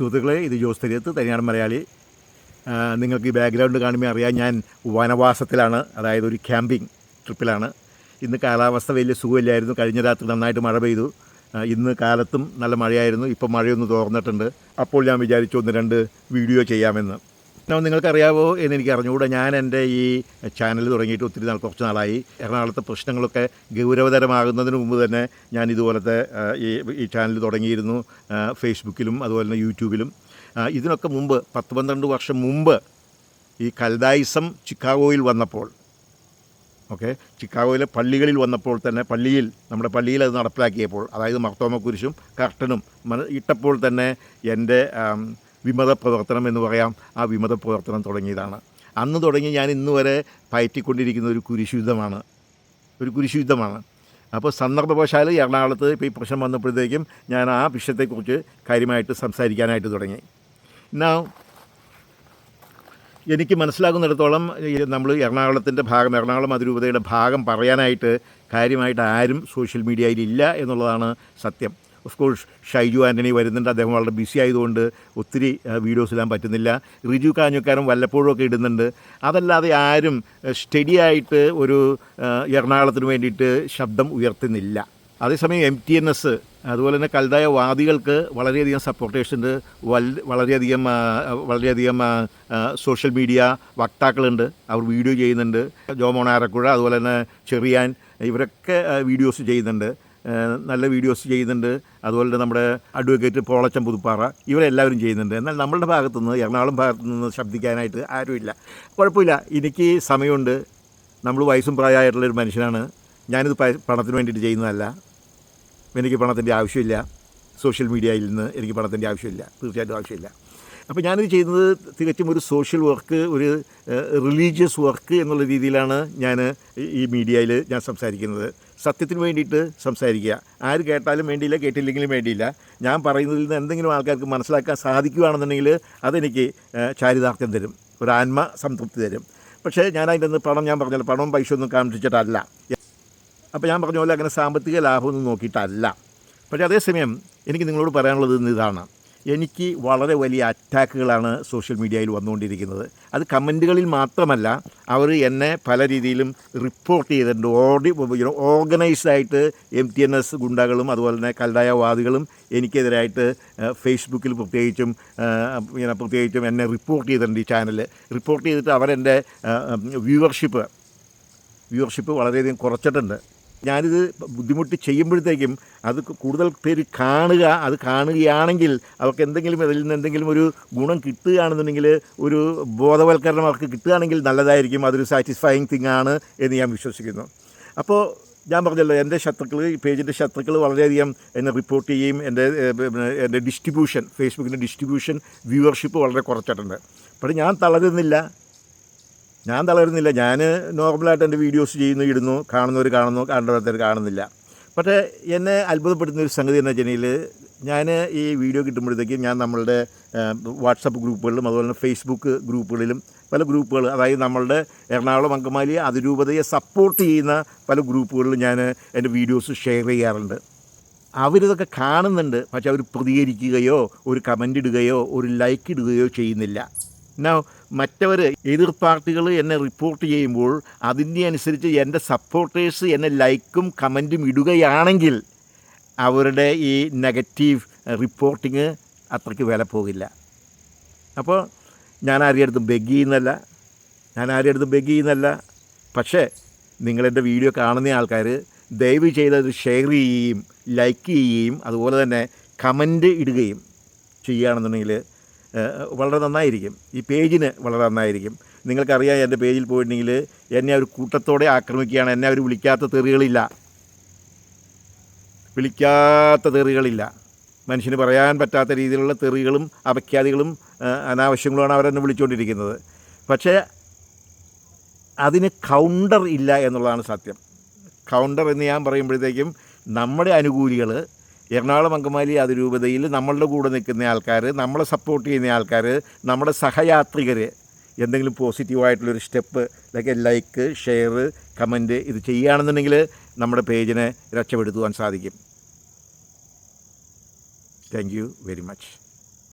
സുഹൃത്തുക്കളെ ഇത് ജോസ് തെരിയത്ത് തനിയാട് മലയാളി. നിങ്ങൾക്ക് ഈ ബാക്ക്ഗ്രൗണ്ട് കാണുമ്പോൾ അറിയാം ഞാൻ വനവാസത്തിലാണ് അതായത് ഒരു ക്യാമ്പിംഗ് ട്രിപ്പിലാണ്. ഇന്ന് കാലാവസ്ഥ വലിയ സുഖമില്ലായിരുന്നു. കഴിഞ്ഞ രാത്രി നന്നായിട്ട് മഴ പെയ്തു. ഇന്ന് കാലത്തും നല്ല മഴയായിരുന്നു. ഇപ്പം മഴയൊന്ന് തോർന്നിട്ടുണ്ട്. അപ്പോൾ ഞാൻ വിചാരിച്ചു ഒന്ന് രണ്ട് വീഡിയോ ചെയ്യാമെന്ന്. എന്നാൽ നിങ്ങൾക്കറിയാവോ എന്ന് എനിക്ക് അറിഞ്ഞുകൂടെ. ഞാൻ എന്റെ ഈ ചാനൽ തുടങ്ങിയിട്ട് ഒത്തിരി നാൾ കുറച്ച് നാളായി. എറണാകുളത്തെ പ്രശ്നങ്ങളൊക്കെ ഗൗരവതരമാകുന്നതിന് മുമ്പ് തന്നെ ഞാൻ ഇതുപോലത്തെ ഈ ഈ ചാനൽ തുടങ്ങിയിരുന്നു ഫേസ്ബുക്കിലും അതുപോലെ തന്നെ യൂട്യൂബിലും. ഇതിനൊക്കെ മുമ്പ് പത്ത് പന്ത്രണ്ട് വർഷം മുമ്പ് ഈ കൽദായിസം ചിക്കാഗോയിൽ വന്നപ്പോൾ ഓക്കെ ചിക്കാഗോയിലെ പള്ളികളിൽ വന്നപ്പോൾ തന്നെ പള്ളിയിൽ നമ്മുടെ പള്ളിയിൽ അത് നടപ്പിലാക്കിയപ്പോൾ അതായത് മർത്തോമ കുരിശും കർട്ടനും ഇട്ടപ്പോൾ തന്നെ എന്റെ വിമത പ്രവർത്തനം എന്ന് പറയാം. ആ വിമത പ്രവർത്തനം തുടങ്ങിയതാണ്. അന്ന് തുടങ്ങി ഞാൻ ഇന്ന് വരെ പയറ്റിക്കൊണ്ടിരിക്കുന്ന ഒരു കുരിശുയുദ്ധമാണ്. ഒരു കുരിശുയുദ്ധമാണ്. അപ്പോൾ സന്ദർഭവശാൽ എറണാകുളത്ത് ഇപ്പോൾ ഈ പ്രശ്നം വന്നപ്പോഴത്തേക്കും ഞാൻ ആ വിഷയത്തെക്കുറിച്ച് കാര്യമായിട്ട് സംസാരിക്കാനായിട്ട് തുടങ്ങി. എന്നാ എനിക്ക് മനസ്സിലാകുന്നിടത്തോളം നമ്മൾ എറണാകുളത്തിന്റെ ഭാഗം എറണാകുളം അതിരൂപതയുടെ ഭാഗം പറയാനായിട്ട് കാര്യമായിട്ട് ആരും സോഷ്യൽ മീഡിയയിലില്ല എന്നുള്ളതാണ് സത്യം. ഓഫ് കോഴ്സ് ഷൈജു ആന്റണി വരുന്നുണ്ട്. അദ്ദേഹം വളരെ ബിസി ആയതുകൊണ്ട് ഒത്തിരി വീഡിയോസ് ഇടാൻ പറ്റുന്നില്ല. റിജു കാഞ്ഞുക്കാരും വല്ലപ്പോഴും ഒക്കെ ഇടുന്നുണ്ട്. അതല്ലാതെ ആരും സ്റ്റഡി ആയിട്ട് ഒരു എറണാകുളത്തിന് വേണ്ടിയിട്ട് ശബ്ദം ഉയർത്തുന്നില്ല. അതേസമയം എം ടി എൻ എസ് അതുപോലെ തന്നെ കൽതായ വാദികൾക്ക് വളരെയധികം സപ്പോർട്ടേഴ്സ് ഉണ്ട് വൽ വളരെയധികം വളരെയധികം സോഷ്യൽ മീഡിയ വക്താക്കളുണ്ട്. അവർ വീഡിയോ ചെയ്യുന്നുണ്ട്. ജോമോൺ ആരക്കുഴ അതുപോലെ തന്നെ ചെറിയാൻ ഇവരൊക്കെ വീഡിയോസ് ചെയ്യുന്നുണ്ട്. നല്ല വീഡിയോസ് ചെയ്യുന്നുണ്ട്. അതുപോലെ നമ്മുടെ അഡ്വക്കേറ്റ് പോളച്ചൻ പുതുപ്പാറ ഇവരെല്ലാവരും ചെയ്യുന്നുണ്ട്. എന്നാൽ നമ്മളുടെ ഭാഗത്തുനിന്ന് എറണാകുളം ഭാഗത്തു നിന്ന് ശബ്ദിക്കാനായിട്ട് ആരുമില്ല. കുഴപ്പമില്ല. എനിക്ക് സമയമുണ്ട്. നമ്മൾ വയസ്സും പ്രായമായിട്ടുള്ളൊരു മനുഷ്യനാണ്. ഞാനിത് പണത്തിന് വേണ്ടിയിട്ട് ചെയ്യുന്നതല്ല. എനിക്ക് പണത്തിന്റെ ആവശ്യമില്ല. സോഷ്യൽ മീഡിയയിൽ നിന്ന് എനിക്ക് പണത്തിന്റെ ആവശ്യമില്ല. തീർച്ചയായിട്ടും ആവശ്യമില്ല. അപ്പോൾ ഞാനിത് ചെയ്യുന്നത് തികച്ചും ഒരു സോഷ്യൽ വർക്ക് ഒരു റിലീജിയസ് വർക്ക് എന്നുള്ള രീതിയിലാണ് ഞാൻ ഈ മീഡിയയിൽ ഞാൻ സംസാരിക്കുന്നത്. സത്യത്തിന് വേണ്ടിയിട്ട് സംസാരിക്കുക. ആര് കേട്ടാലും വേണ്ടിയില്ല കേട്ടില്ലെങ്കിലും വേണ്ടിയില്ല. ഞാൻ പറയുന്നതിൽ നിന്ന് എന്തെങ്കിലും ആൾക്കാർക്ക് മനസ്സിലാക്കാൻ സാധിക്കുകയാണെന്നുണ്ടെങ്കിൽ അതെനിക്ക് ചാരിതാർത്ഥ്യം തരും. ഒരു ആത്മ സംതൃപ്തി തരും. പക്ഷേ ഞാൻ അതിന്റെ പണം ഞാൻ പറഞ്ഞല്ലോ പണവും പൈസ ഒന്നും കാണിച്ചിട്ടല്ല. അപ്പോൾ ഞാൻ പറഞ്ഞ പോലെ അങ്ങനെ സാമ്പത്തിക ലാഭമൊന്നും നോക്കിയിട്ടല്ല. പക്ഷേ അതേസമയം എനിക്ക് നിങ്ങളോട് പറയാനുള്ളത് ഇതാണ്. എനിക്ക് വളരെ വലിയ അറ്റാക്കുകളാണ് സോഷ്യൽ മീഡിയയിൽ വന്നുകൊണ്ടിരിക്കുന്നത്. അത് കമന്റുകളിൽ മാത്രമല്ല അവർ എന്നെ പല രീതിയിലും റിപ്പോർട്ട് ചെയ്തിട്ടുണ്ട്. ഓർഡി ഓർഗനൈസ്ഡ് ആയിട്ട് എം ടി എൻ എസ് ഗുണ്ടകളും അതുപോലെ തന്നെ കല്ലായവാദികളും വാദികളും എനിക്കെതിരായിട്ട് ഫേസ്ബുക്കിൽ പ്രത്യേകിച്ചും ഇങ്ങനെ പ്രത്യേകിച്ചും എന്നെ റിപ്പോർട്ട് ചെയ്തിട്ടുണ്ട് ഈ ചാനൽ റിപ്പോർട്ട് ചെയ്തിട്ട് അവരെന്റെ വ്യൂവർഷിപ്പ് വ്യൂവർഷിപ്പ് വളരെയധികം കുറച്ചിട്ടുണ്ട്. ഞാനിത് ബുദ്ധിമുട്ടി ചെയ്യുമ്പോഴത്തേക്കും അത് കൂടുതൽ പേര് കാണുക അത് കാണുകയാണെങ്കിൽ അവർക്ക് എന്തെങ്കിലും അതിൽ നിന്ന് എന്തെങ്കിലും ഒരു ഗുണം കിട്ടുകയാണെന്നുണ്ടെങ്കിൽ ഒരു ബോധവൽക്കരണം അവർക്ക് കിട്ടുകയാണെങ്കിൽ നല്ലതായിരിക്കും. അതൊരു സാറ്റിസ്ഫൈങ് തിങ് ആണ് എന്ന് ഞാൻ വിശ്വസിക്കുന്നു. അപ്പോൾ ഞാൻ പറഞ്ഞല്ലോ എന്റെ ശത്രുക്കൾ ഈ പേജിന്റെ ശത്രുക്കൾ വളരെയധികം എന്നെ റിപ്പോർട്ട് ചെയ്യുകയും എന്റെ എന്റെ ഡിസ്ട്രിബ്യൂഷൻ ഫേസ്ബുക്കിന്റെ ഡിസ്ട്രിബ്യൂഷൻ വ്യൂവർഷിപ്പ് വളരെ കുറച്ചിട്ടുണ്ട്. പക്ഷേ ഞാൻ തളരുന്നില്ല. ഞാൻ തളരുന്നില്ല. ഞാൻ നോർമലായിട്ട് എന്റെ വീഡിയോസ് ചെയ്യുന്നു ഇടുന്നു കാണുന്നവർ കാണുന്നു കാണേണ്ടവർ കാണുന്നില്ല. പക്ഷേ എന്നെ അത്ഭുതപ്പെടുത്തുന്ന ഒരു സംഗതി എന്ന് വെച്ചാൽ ഞാൻ ഈ വീഡിയോ കിട്ടുമ്പോഴത്തേക്കും ഞാൻ നമ്മളുടെ വാട്സപ്പ് ഗ്രൂപ്പുകളിലും അതുപോലെ തന്നെ ഫേസ്ബുക്ക് ഗ്രൂപ്പുകളിലും പല ഗ്രൂപ്പുകൾ അതായത് നമ്മളുടെ എറണാകുളം അങ്കമാലി അതിരൂപതയെ സപ്പോർട്ട് ചെയ്യുന്ന പല ഗ്രൂപ്പുകളിലും ഞാൻ എന്റെ വീഡിയോസ് ഷെയർ ചെയ്യാറുണ്ട്. അവരിതൊക്കെ കാണുന്നുണ്ട് പക്ഷെ അവർ പ്രതികരിക്കുകയോ ഒരു കമന്റ് ഇടുകയോ ഒരു ലൈക്ക് ഇടുകയോ ചെയ്യുന്നില്ല. എന്നാ മറ്റവർ എതിർ പാർട്ടികൾ എന്നെ റിപ്പോർട്ട് ചെയ്യുമ്പോൾ അതിന്റെ അനുസരിച്ച് എന്റെ സപ്പോർട്ടേഴ്സ് എന്നെ ലൈക്കും കമന്റും ഇടുകയാണെങ്കിൽ അവരുടെ ഈ നെഗറ്റീവ് റിപ്പോർട്ടിങ് അത്രയ്ക്ക് വില പോകില്ല. അപ്പോൾ ഞാൻ ആരുടെ അടുത്തും ബെഗ് ചെയ്യുന്നല്ല ഞാൻ ആരുടെ അടുത്തും ബെഗ് ചെയ്യുന്നല്ല പക്ഷേ നിങ്ങളെന്റെ വീഡിയോ കാണുന്ന ആൾക്കാർ ദയവ് ചെയ്തത് ഷെയർ ചെയ്യുകയും ലൈക്ക് ചെയ്യുകയും അതുപോലെ തന്നെ കമന്റ് ഇടുകയും ചെയ്യുകയാണെന്നുണ്ടെങ്കിൽ വളരെ നന്നായിരിക്കും. ഈ പേജിന് വളരെ നന്നായിരിക്കും. നിങ്ങൾക്കറിയാം എന്റെ പേജിൽ പോയിട്ടുണ്ടെങ്കിൽ എന്നെ ഒരു കൂട്ടത്തോടെ ആക്രമിക്കുകയാണ്. എന്നെ അവർ വിളിക്കാത്ത തെറികളില്ല. വിളിക്കാത്ത തെറികളില്ല. മനുഷ്യന് പറയാൻ പറ്റാത്ത രീതിയിലുള്ള തെറികളും അപഖ്യാതികളും അനാവശ്യങ്ങളുമാണ് അവരെന്നെ വിളിച്ചുകൊണ്ടിരിക്കുന്നത് പക്ഷേ അതിന് കൗണ്ടർ ഇല്ല എന്നുള്ളതാണ് സത്യം. കൗണ്ടർ എന്ന് ഞാൻ പറയുമ്പോഴത്തേക്കും നമ്മുടെ അനുകൂലികൾ എറണാകുളം അങ്കമാലി അതിരൂപതയിൽ നമ്മളുടെ കൂടെ നിൽക്കുന്ന ആൾക്കാർ നമ്മളെ സപ്പോർട്ട് ചെയ്യുന്ന ആൾക്കാർ നമ്മുടെ സഹയാത്രികർ എന്തെങ്കിലും പോസിറ്റീവായിട്ടുള്ളൊരു step like like share comment ഇത് ചെയ്യുകയാണെന്നുണ്ടെങ്കിൽ നമ്മുടെ പേജിനെ രക്ഷപ്പെടുത്തുവാൻ സാധിക്കും. Thank you very much